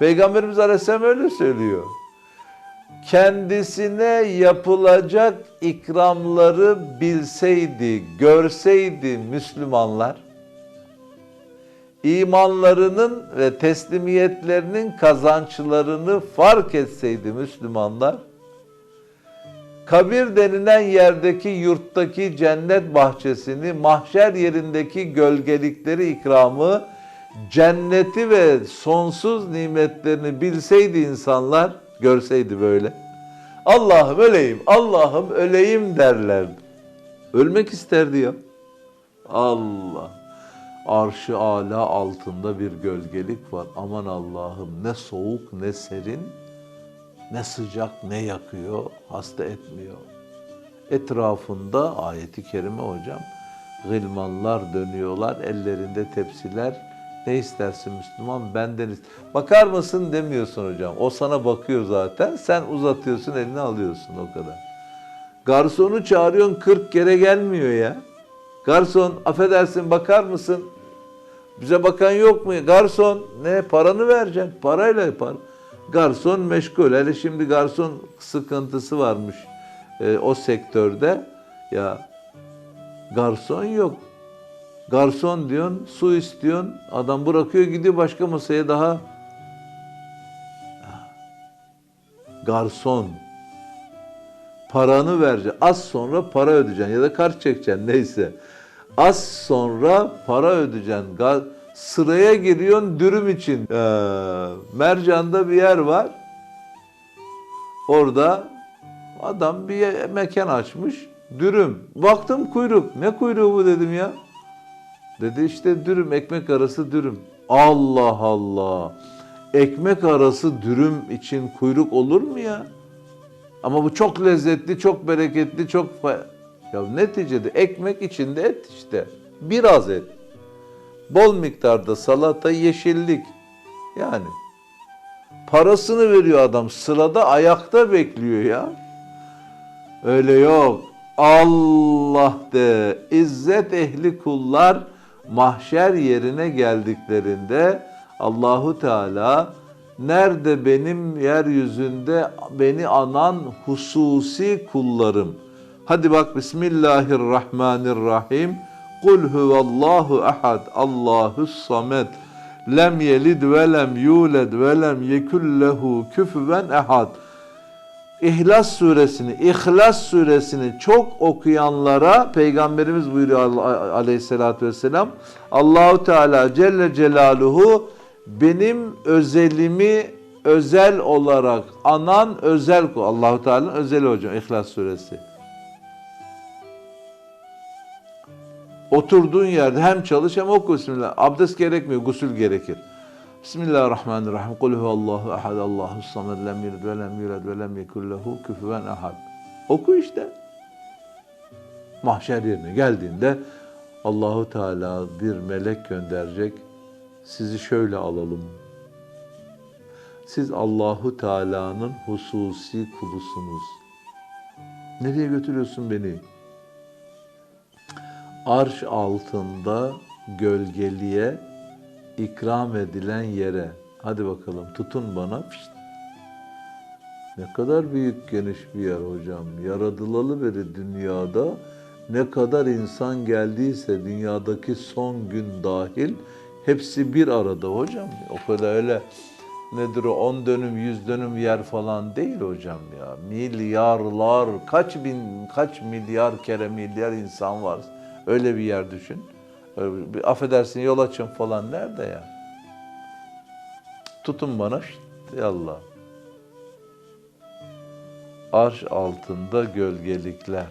Peygamberimiz Aleyhisselam öyle söylüyor. Kendisine yapılacak ikramları bilseydi, görseydi Müslümanlar, imanlarının ve teslimiyetlerinin kazançlarını fark etseydi Müslümanlar, kabir denilen yerdeki yurttaki cennet bahçesini, mahşer yerindeki gölgelikleri ikramı, cenneti ve sonsuz nimetlerini bilseydi insanlar, görseydi böyle. Allah'ım öleyim, Allah'ım öleyim derlerdi. Ölmek isterdi ya. Allah. Arşı ala altında bir gölgelik var. Aman Allah'ım ne soğuk ne serin, ne sıcak ne yakıyor, hasta etmiyor. Etrafında ayeti kerime hocam, gılmanlar dönüyorlar, ellerinde tepsiler. Ne istersin Müslüman? Benden Bakar mısın demiyorsun hocam. O sana bakıyor zaten. Sen uzatıyorsun, elini alıyorsun o kadar. Garsonu çağırıyorsun 40 kere gelmiyor ya. Garson affedersin bakar mısın? Bize bakan yok mu? Garson ne paranı vereceksin? Parayla yapar. Garson meşgul. Hele şimdi garson sıkıntısı varmış e, o sektörde. Ya garson yok. Garson diyorsun, su istiyorsun. Adam bırakıyor gidiyor başka masaya daha. Garson. Paranı vereceksin. Az sonra para ödeyeceksin ya da kart çekeceksin neyse. Az sonra para ödeyeceksin. Sıraya giriyorsun dürüm için. Ee, Mercan'da bir yer var. Orada adam bir mekan açmış. Dürüm. Baktım kuyruk. Ne kuyruğu bu dedim ya. Dedi işte dürüm, ekmek arası dürüm. Allah Allah. Ekmek arası dürüm için kuyruk olur mu ya? Ama bu çok lezzetli, çok bereketli, çok... Ya neticede ekmek içinde et işte. Biraz et. Bol miktarda salata, yeşillik. Yani. Parasını veriyor adam. Sırada ayakta bekliyor ya. Öyle yok. Allah de. İzzet ehli kullar mahşer yerine geldiklerinde Allahu Teala nerede benim yeryüzünde beni anan hususi kullarım. Hadi bak Bismillahirrahmanirrahim. Kul huvallahu ahad. Allahus samed. Lem yelid ve lem yuled ve lem yekul lehu küfüven ehad. İhlas suresini, İhlas suresini çok okuyanlara Peygamberimiz buyuruyor aleyhissalatü vesselam Allahu Teala Celle Celaluhu benim özelimi özel olarak anan özel kul. Allahu Teala'nın özeli hocam İhlas suresi. Oturduğun yerde hem çalış hem oku Bismillah. Abdest gerekmiyor, gusül gerekir. Bismillahirrahmanirrahim. Kul huvallahu ahad, Allahu samed, lem yelid ve lem yulad ve lem yekul lehu küfüven ahad. Oku işte. Mahşer yerine geldiğinde Allahu Teala bir melek gönderecek. Sizi şöyle alalım. Siz Allahu Teala'nın hususi kulusunuz. Nereye götürüyorsun beni? arş altında gölgeliğe ikram edilen yere. Hadi bakalım tutun bana. Pişt. Ne kadar büyük geniş bir yer hocam. Yaradılalı beri dünyada ne kadar insan geldiyse dünyadaki son gün dahil hepsi bir arada hocam. O kadar öyle nedir o 10 dönüm 100 dönüm yer falan değil hocam ya. Milyarlar kaç bin kaç milyar kere milyar insan var. Öyle bir yer düşün. Öyle bir, affedersin yol açın falan nerede ya? Tutun bana şşt, yallah. Arş altında gölgelikler.